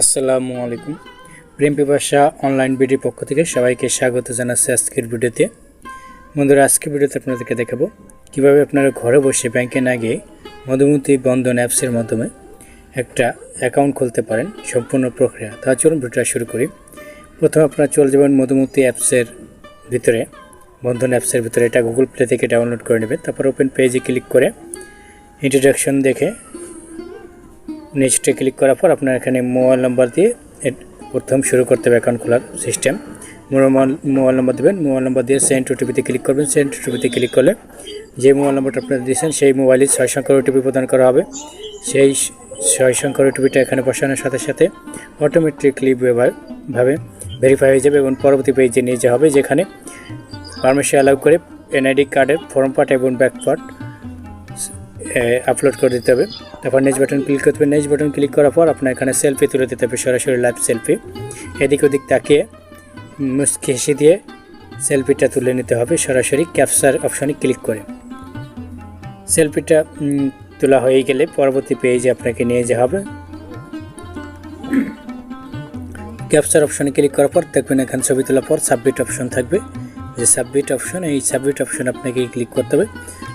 আসসালামু আলাইকুম। প্রেম পিপাসা অনলাইন ভিডিওর পক্ষ থেকে সবাইকে স্বাগত জানাচ্ছি আজকের ভিডিওতে। বন্ধুরা, আজকের ভিডিওতে আপনাদেরকে দেখাবো কীভাবে আপনারা ঘরে বসে ব্যাংকে না গিয়ে মধুমতি বন্ধন অ্যাপসের মাধ্যমে একটা অ্যাকাউন্ট খুলতে পারেন সম্পূর্ণ প্রক্রিয়া। তা চলুন ভিডিওটা শুরু করি। প্রথমে আপনারা চলে যাবেন মধুমতি অ্যাপসের ভিতরে, বন্ধন অ্যাপসের ভিতরে। এটা গুগল প্লে থেকে ডাউনলোড করে নেবেন। তারপর ওপেন পেজে ক্লিক করে ইন্ট্রোডাকশন দেখে নেক্সটে ক্লিক করার পর আপনার এখানে মোবাইল নাম্বার দিয়ে প্রথম শুরু করতে হবে অ্যাকাউন্ট খোলার সিস্টেম মোবাইল নাম্বার দেবেন। মোবাইল নাম্বার দিয়ে সেন্ট ওটিপিতে ক্লিক করবেন। সেন্ট ওটিপিতে ক্লিক করলে যে মোবাইল নাম্বারটা আপনারা দিয়েছেন, সেই মোবাইলে ছয় সংখ্যার ওটিপি প্রদান করা হবে। সেই ছয় সংখ্যার ওটিপিটা এখানে বসানোর সাথে সাথে অটোমেটিকলি ভাবে ভেরিফাই হয়ে যাবে এবং পরবর্তী পেজে নিয়ে যাওয়া হবে, যেখানে পারমিশন অ্যালাউ করে এনআইডি কার্ডের ফর্ম পার্ট এবং ব্যাক পার্ট আপলোড করে দিতে হবে। তারপর নেক্সট বাটন ক্লিক করতে হবে। নেক্সট বাটন ক্লিক করার পর আপনার এখানে সেলফি তুলে দিতে হবে, সরাসরি লাইভ সেলফি এদিক ওদিক তাকিয়ে মুসকি হেসে দিয়ে সেলফিটা তুলে নিতে হবে, সরাসরি ক্যাপচার অপশনে ক্লিক করে। সেলফিটা তোলা হয়ে গেলে পরবর্তী পেজে আপনাকে নিয়ে যাওয়া হবে। ক্যাপচার অপশনে ক্লিক করার পর দেখবেন এখানে ছবি তোলার পর সাবমিট অপশন থাকবে। যে সাবমিট অপশন এই সাবমিট অপশন আপনাকে ক্লিক করতে হবে।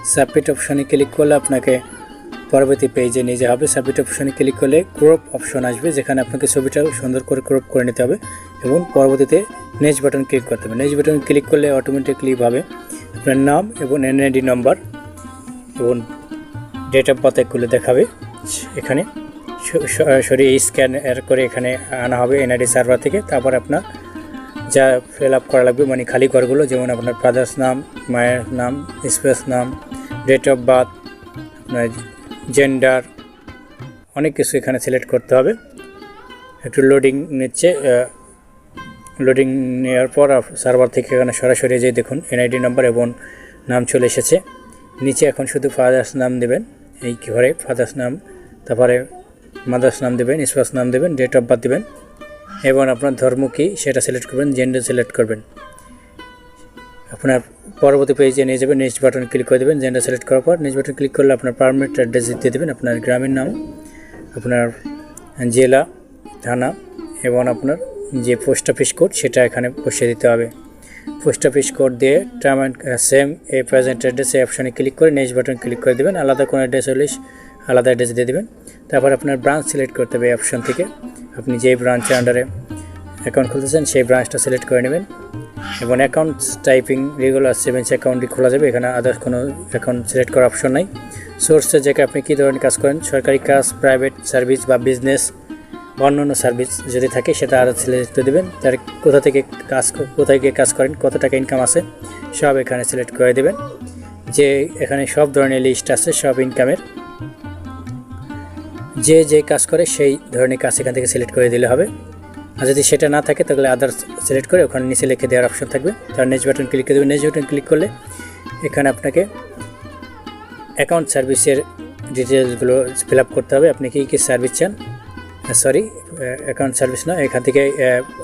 সাবমিট অপশনে ক্লিক করলে আপনাকে পরবর্তী পেজে নিয়ে যাওয়া হবে। সাবমিট অপশনে ক্লিক করলে ক্রপ অপশন আসবে, যেখানে আপনাকে ছবিটা সুন্দর করে ক্রপ করে নিতে হবে এবং পরবর্তীতে নেক্সট বাটন ক্লিক করতে হবে। নেক্সট বাটন ক্লিক করলে অটোমেটিকলি ভাবে আপনার নাম এবং এনআইডি নম্বর এবং ডেট অফ বার্থ এগুলো দেখাবে। এখানে স- সরাসরি স্ক্যান করে এখানে আনা হবে এনআইডি সার্ভার থেকে। তারপর আপনার যা ফিল আপ করা লাগবে মানে খালি ঘরগুলো, যেমন আপনার ফাদার্স নাম, মায়ের নাম স্পেস নাম ডেট অফ বার্থ আপনার জেন্ডার অনেক কিছু এখানে সিলেক্ট করতে হবে। একটু লোডিং নিচ্ছে লোডিং নেওয়ার পর সার্ভার থেকে এখানে সরাসরি যে দেখুন এনআইডি নাম্বার এবং নাম চলে এসেছে। নিচে এখন শুধু ফাদার্স নাম দেবেন, এই ঘরে ফাদার্স নাম, তারপরে মাদার্স নাম দেবেন স্পেস নাম দেবেন ডেট অফ বার্থ দেবেন। এবং আপনার ধর্ম কী সেটা সিলেক্ট করবেন জেন্ডার সিলেক্ট করবেন। আপনার পরবর্তী পেজে নিয়ে যাবেন নেক্সট বাটন ক্লিক করে দেবেন জেন্ডার সিলেক্ট করার পর নেক্সট বাটন ক্লিক করলে আপনার পারমানেন্ট অ্যাড্রেস দিয়ে দেবেন, আপনার গ্রামের নাম, আপনার জেলা, থানা এবং আপনার যে পোস্ট অফিস কোড সেটা এখানে বসিয়ে দিতে হবে। পোস্ট অফিস কোড দিয়ে term and same a present address এই অপশনে ক্লিক করে নেক্সট বাটন ক্লিক করে দেবেন, আলাদা কোনো অ্যাড্রেস হলে আলাদা অ্যাড্রেস দিয়ে দেবেন। তারপর আপনার ব্রাঞ্চ সিলেক্ট করতে হবে এই অপশন থেকে। আপনি যেই ব্রাঞ্চের আন্ডারে অ্যাকাউন্ট খুলতেছেন, সেই ব্রাঞ্চটা সিলেক্ট করে নেবেন এবং অ্যাকাউন্ট টাইপিং রেগুলার সেভিংস অ্যাকাউন্টই খোলা যাবে। এখানে আদার্স কোনো অ্যাকাউন্ট সিলেক্ট করার অপশন নাই। সোর্সের জায়গায় আপনি কী ধরনের কাজ করেন, সরকারি কাজ প্রাইভেট সার্ভিস বা বিজনেস বা অন্যান্য সার্ভিস যদি থাকে, সেটা আরও সিলেক্ট করে দেবেন। তার কোথা থেকে কাজ কোথায় গিয়ে কাজ করেন, কত টাকা ইনকাম আছে, সব এখানে সিলেক্ট করে দেবেন। যে এখানে সব ধরনের লিস্ট আছে, সব ইনকামের যে যে কাজ করে সেই ধরনের কাজ এখান থেকে সিলেক্ট করে দিলে হবে। আর যদি সেটা না থাকে, তাহলে আদার্স সিলেক্ট করে ওখানে নিচে লিখে দেওয়ার অপশন থাকবে। তার নেক্সট বাটন ক্লিক করে দেবেন নেক্সট বাটন ক্লিক করলে এখানে আপনাকে অ্যাকাউন্ট সার্ভিসের ডিটেলসগুলো ফিল আপ করতে হবে। আপনি কী কী সার্ভিস চান? সরি অ্যাকাউন্ট সার্ভিস না, এখান থেকে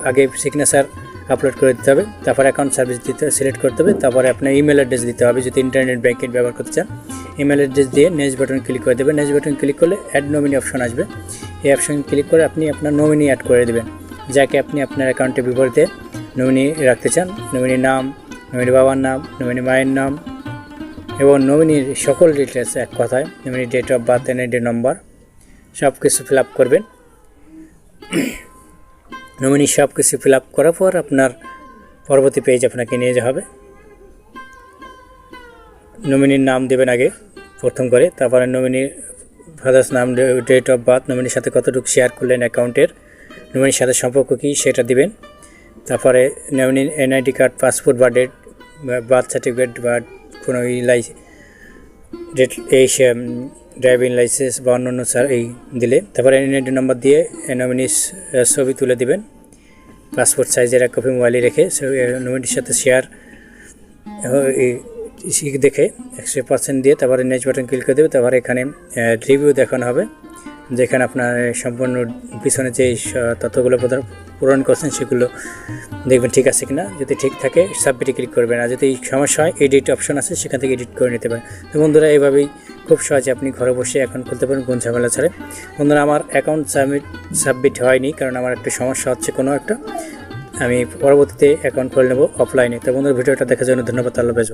আগে সিগনেচার আপলোড করে দিতে হবে, তারপর অ্যাকাউন্ট সার্ভিস দিতে সিলেক্ট করতে হবে, তারপরে আপনার ইমেল অ্যাড্রেস দিতে হবে, যদি ইন্টারনেট ব্যাঙ্কিং ব্যবহার করতে চান ইমেল অ্যাড্রেস দিয়ে নেক্সট বাটন ক্লিক করে দেবেন নেক্সট বাটন ক্লিক করলে অ্যাড নমিনি অপশন আসবে। এই অপশন ক্লিক করে আপনি আপনার নমিনি অ্যাড করে দেবেন। যাকে আপনি আপনার অ্যাকাউন্টের বিপরীতে নমিনি রাখতে চান নমিনির নাম নমিনি বাবার নাম নমিনি মায়ের নাম এবং নমিনির সকল ডিটেলস এক কথায় nominee date of birth NID নম্বর সব কিছু ফিল আপ করবেন। নমিনি সব কিছু ফিল আপ করার পর আপনার পরবর্তী পেজ আপনাকে নিয়ে যাওয়া হবে। নমিনির নাম দেবেন আগে, প্রথম করে, তারপরে নমিনির ফাদার্স নাম ডেট অফ বার্থ নমিনির সাথে কতটুকু শেয়ার করলেন অ্যাকাউন্টের নমিনির সাথে সম্পর্ক কী সেটা দিবেন। তারপরে নমিনির এনআইডি কার্ড পাসপোর্ট বা ডেট বার্থ সার্টিফিকেট বা কোনো ইলাই ডেট এই ড্রাইভিং লাইসেন্স বা অন্যান্য স্যার এই দিলে। তারপরে এনআইডি নম্বর দিয়ে নমিনির ছবি তুলে দিবেন। পাসপোর্ট সাইজের এক কপি মোবাইলে রেখে নমিনির সাথে শেয়ার দেখে একশো পার্সেন্ট দিয়ে তারপরে নেক্সট বাটন ক্লিক করে দেবে। তারপরে এখানে রিভিউ দেখানো হবে। যেখানে আপনার সম্পূর্ণ পিছনে যে তথ্যগুলো পূরণ করছেন সেগুলো দেখবেন ঠিক আছে কিনা। যদি ঠিক থাকে সাবমিটে ক্লিক করবেন। আর যদি সমস্যা হয় এডিট অপশন আছে, সেখান থেকে এডিট করে নিতে পারেন। তো বন্ধুরা এইভাবেই খুব সহজে আপনি ঘরে বসে অ্যাকাউন্ট খুলতে পারেন কোন ঝামেলা ছাড়ে। বন্ধুরা, আমার অ্যাকাউন্ট সাবমিট সাবমিট হয়নি, কারণ আমার একটা সমস্যা হচ্ছে কোনো একটা। আমি পরবর্তীতে অ্যাকাউন্ট খুলে নেব অফলাইনে তো বন্ধুরা, ভিডিওটা দেখার জন্য ধন্যবাদ, আল্লাহ।